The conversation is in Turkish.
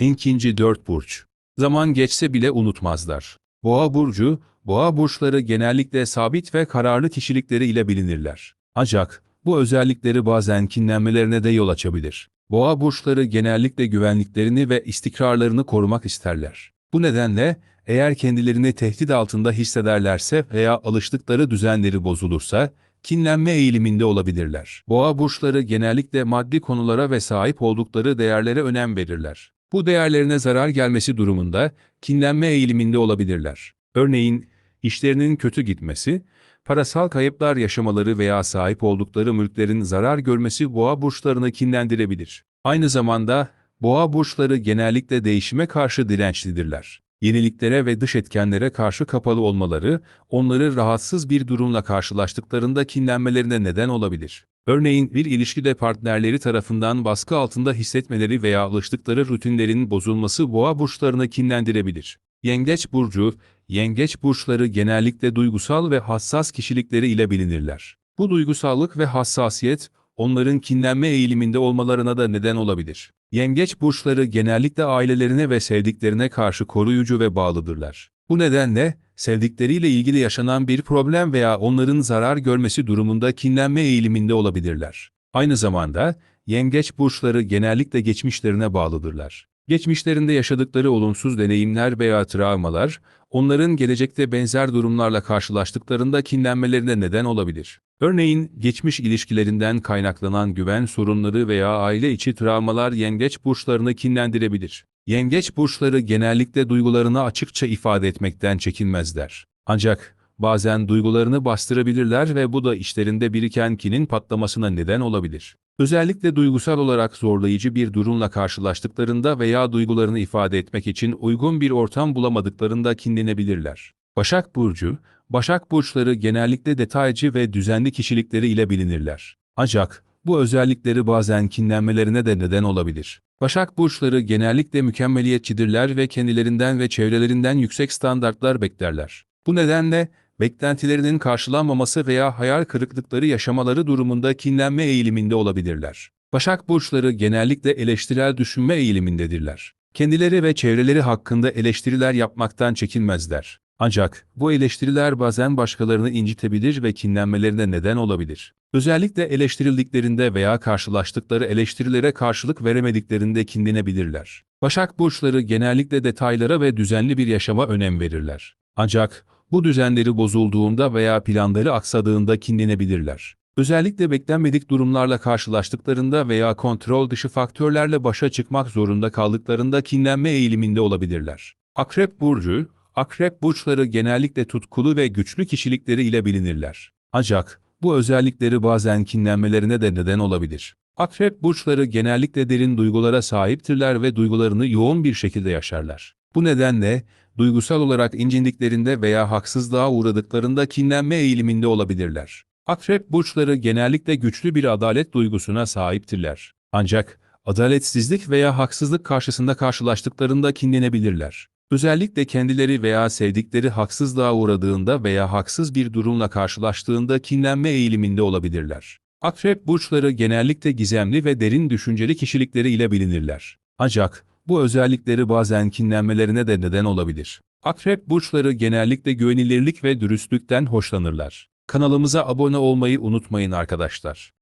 İkinci dört burç. Zaman geçse bile unutmazlar. Boğa burcu, boğa burçları genellikle sabit ve kararlı kişilikleri ile bilinirler. Ancak bu özellikleri bazen kinlenmelerine de yol açabilir. Boğa burçları genellikle güvenliklerini ve istikrarlarını korumak isterler. Bu nedenle eğer kendilerini tehdit altında hissederlerse veya alıştıkları düzenleri bozulursa, kinlenme eğiliminde olabilirler. Boğa burçları genellikle maddi konulara ve sahip oldukları değerlere önem verirler. Bu değerlerine zarar gelmesi durumunda kinlenme eğiliminde olabilirler. Örneğin, işlerinin kötü gitmesi, parasal kayıplar yaşamaları veya sahip oldukları mülklerin zarar görmesi boğa burçlarını kinlendirebilir. Aynı zamanda boğa burçları genellikle değişime karşı dirençlidirler. Yeniliklere ve dış etkenlere karşı kapalı olmaları, onları rahatsız bir durumla karşılaştıklarında kinlenmelerine neden olabilir. Örneğin bir ilişkide partnerleri tarafından baskı altında hissetmeleri veya alıştıkları rutinlerin bozulması boğa burçlarını kinlendirebilir. Yengeç burcu, yengeç burçları genellikle duygusal ve hassas kişilikleri ile bilinirler. Bu duygusallık ve hassasiyet, onların kinlenme eğiliminde olmalarına da neden olabilir. Yengeç burçları genellikle ailelerine ve sevdiklerine karşı koruyucu ve bağlıdırlar. Bu nedenle, sevdikleriyle ilgili yaşanan bir problem veya onların zarar görmesi durumunda kinlenme eğiliminde olabilirler. Aynı zamanda, yengeç burçları genellikle geçmişlerine bağlıdırlar. Geçmişlerinde yaşadıkları olumsuz deneyimler veya travmalar, onların gelecekte benzer durumlarla karşılaştıklarında kinlenmelerine neden olabilir. Örneğin, geçmiş ilişkilerinden kaynaklanan güven sorunları veya aile içi travmalar yengeç burçlarını kinlendirebilir. Yengeç burçları genellikle duygularını açıkça ifade etmekten çekinmezler. Ancak bazen duygularını bastırabilirler ve bu da işlerinde biriken kinin patlamasına neden olabilir. Özellikle duygusal olarak zorlayıcı bir durumla karşılaştıklarında veya duygularını ifade etmek için uygun bir ortam bulamadıklarında kinlenebilirler. Başak Burcu, Başak Burçları genellikle detaycı ve düzenli kişilikleri ile bilinirler. Ancak bu özellikleri bazen kinlenmelerine de neden olabilir. Başak Burçları genellikle mükemmeliyetçidirler ve kendilerinden ve çevrelerinden yüksek standartlar beklerler. Bu nedenle beklentilerinin karşılanmaması veya hayal kırıklıkları yaşamaları durumunda kinlenme eğiliminde olabilirler. Başak Burçları genellikle eleştirel düşünme eğilimindedirler. Kendileri ve çevreleri hakkında eleştiriler yapmaktan çekinmezler. Ancak bu eleştiriler bazen başkalarını incitebilir ve kinlenmelerine neden olabilir. Özellikle eleştirildiklerinde veya karşılaştıkları eleştirilere karşılık veremediklerinde kinlenebilirler. Başak burçları genellikle detaylara ve düzenli bir yaşama önem verirler. Ancak bu düzenleri bozulduğunda veya planları aksadığında kinlenebilirler. Özellikle beklenmedik durumlarla karşılaştıklarında veya kontrol dışı faktörlerle başa çıkmak zorunda kaldıklarında kinlenme eğiliminde olabilirler. Akrep burcu, akrep burçları genellikle tutkulu ve güçlü kişilikleri ile bilinirler. Ancak bu özellikleri bazen kinlenmelerine de neden olabilir. Akrep burçları genellikle derin duygulara sahiptirler ve duygularını yoğun bir şekilde yaşarlar. Bu nedenle duygusal olarak incindiklerinde veya haksızlığa uğradıklarında kinlenme eğiliminde olabilirler. Akrep burçları genellikle güçlü bir adalet duygusuna sahiptirler. Ancak adaletsizlik veya haksızlık karşısında karşılaştıklarında kinlenebilirler. Özellikle kendileri veya sevdikleri haksızlığa uğradığında veya haksız bir durumla karşılaştığında kinlenme eğiliminde olabilirler. Akrep burçları genellikle gizemli ve derin düşünceli kişilikleri ile bilinirler. Ancak bu özellikleri bazen kinlenmelerine de neden olabilir. Akrep burçları genellikle güvenilirlik ve dürüstlükten hoşlanırlar. Kanalımıza abone olmayı unutmayın arkadaşlar.